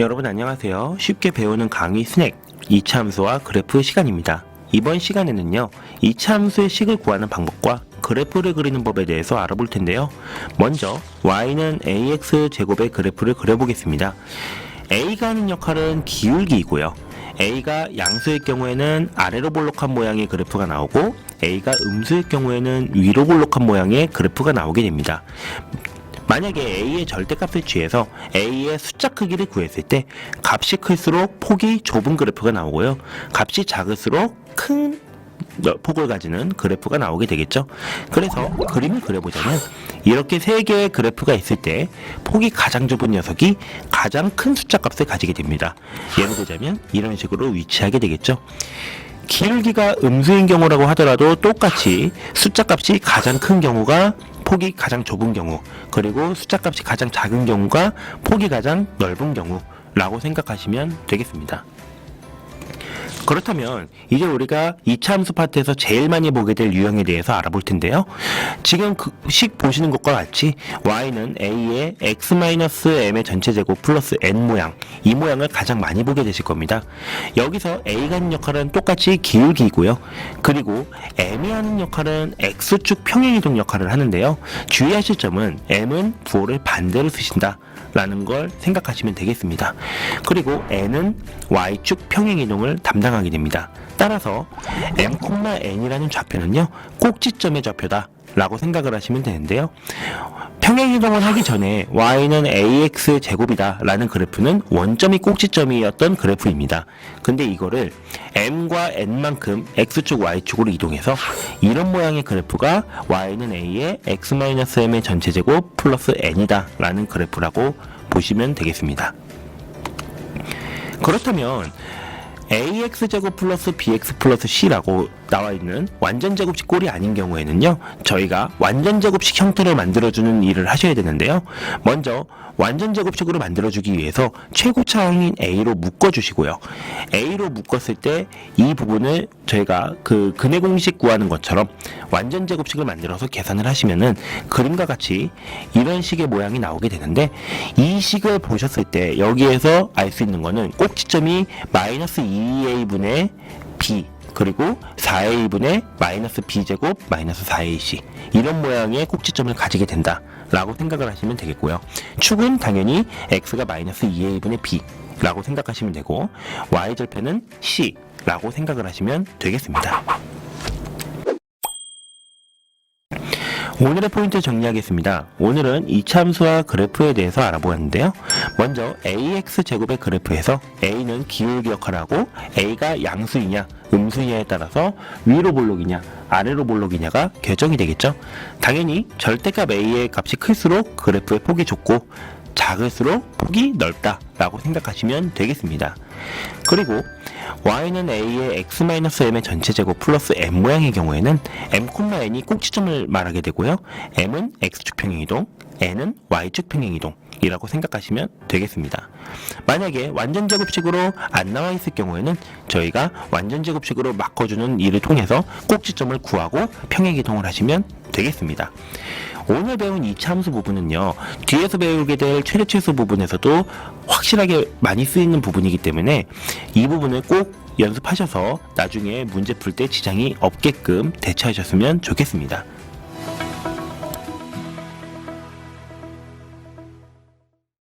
여러분 안녕하세요. 쉽게 배우는 강의 스낵 2차 함수와 그래프 시간입니다. 이번 시간에는요. 2차 함수의 식을 구하는 방법과 그래프를 그리는 법에 대해서 알아볼 텐데요. 먼저 y는 ax 제곱의 그래프를 그려보겠습니다. a가 하는 역할은 기울기이고요. a가 양수의 경우에는 아래로 볼록한 모양의 그래프가 나오고 a가 음수의 경우에는 위로 볼록한 모양의 그래프가 나오게 됩니다. 만약에 a의 절대값을 취해서 a의 숫자 크기를 구했을 때 값이 클수록 폭이 좁은 그래프가 나오고요. 값이 작을수록 큰 폭을 가지는 그래프가 나오게 되겠죠. 그래서 그림을 그려보자면 이렇게 세 개의 그래프가 있을 때 폭이 가장 좁은 녀석이 가장 큰 숫자 값을 가지게 됩니다. 예를 들자면 이런 식으로 위치하게 되겠죠. 기울기가 음수인 경우라고 하더라도 똑같이 숫자 값이 가장 큰 경우가 폭이 가장 좁은 경우 그리고 숫자 값이 가장 작은 경우가 폭이 가장 넓은 경우 라고 생각하시면 되겠습니다. 그렇다면 이제 우리가 2차 함수 파트에서 제일 많이 보게 될 유형에 대해서 알아볼 텐데요. 지금 그 식 보시는 것과 같이 y는 a의 x-m의 전체 제곱 플러스 n 모양 이 모양을 가장 많이 보게 되실 겁니다. 여기서 a가 하는 역할은 똑같이 기울기이고요. 그리고 m이 하는 역할은 x축 평행이동 역할을 하는데요. 주의하실 점은 m은 부호를 반대로 쓰신다. 라는 걸 생각하시면 되겠습니다. 그리고 n은 y축 평행이동을 담당 하게 됩니다. 따라서 m,n이라는 좌표는요 꼭지점의 좌표다 라고 생각을 하시면 되는데요. 평행이동을 하기 전에 y는 ax 제곱이다 라는 그래프는 원점이 꼭지점이었던 그래프입니다. 근데 이거를 m과 n만큼 x축 y축으로 이동해서 이런 모양의 그래프가 y는 a의 x-m의 전체 제곱 플러스 n이다 라는 그래프라고 보시면 되겠습니다. 그렇다면 ax 제곱 플러스 bx 플러스 c라고 나와 있는 완전 제곱식 꼴이 아닌 경우에는요 저희가 완전 제곱식 형태를 만들어주는 일을 하셔야 되는데요. 먼저 완전 제곱식으로 만들어주기 위해서 최고 차항인 a로 묶어주시고요. A로 묶었을 때 이 부분을 저희가 그 근해 공식 구하는 것처럼 완전 제곱식을 만들어서 계산을 하시면은 그림과 같이 이런 식의 모양이 나오게 되는데 이 식을 보셨을 때 여기에서 알 수 있는 거는 꼭지점이 마이너스 2a분의 b 그리고 4a분의 마이너스 b제곱 마이너스 4ac 이런 모양의 꼭지점을 가지게 된다 라고 생각을 하시면 되겠고요 축은 당연히 x가 마이너스 2a분의 b 라고 생각하시면 되고 y절편은 c 라고 생각을 하시면 되겠습니다 오늘의 포인트 정리하겠습니다. 오늘은 2차 함수와 그래프에 대해서 알아보았는데요. 먼저 ax 제곱의 그래프에서 a는 기울기 역할을 하고 a가 양수이냐 음수이냐에 따라서 위로 볼록이냐 아래로 볼록이냐가 결정이 되겠죠. 당연히 절대값 a의 값이 클수록 그래프의 폭이 좁고 작을수록 폭이 넓다라고 생각하시면 되겠습니다. 그리고 y는 a의 x-m의 전체 제곱 플러스 m 모양의 경우에는 m, n이 꼭지점을 말하게 되고요. m은 x축 평행이동, n은 y축 평행이동 이라고 생각하시면 되겠습니다. 만약에 완전 제곱식으로 안 나와 있을 경우에는 저희가 완전 제곱식으로 바꿔주는 일을 통해서 꼭지점을 구하고 평행 이동을 하시면 되겠습니다. 오늘 배운 이 참수 부분은요 뒤에서 배우게 될 최대 최소 부분에서도 확실하게 많이 쓰이는 부분이기 때문에 이 부분을 꼭 연습하셔서 나중에 문제 풀 때 지장이 없게끔 대처하셨으면 좋겠습니다.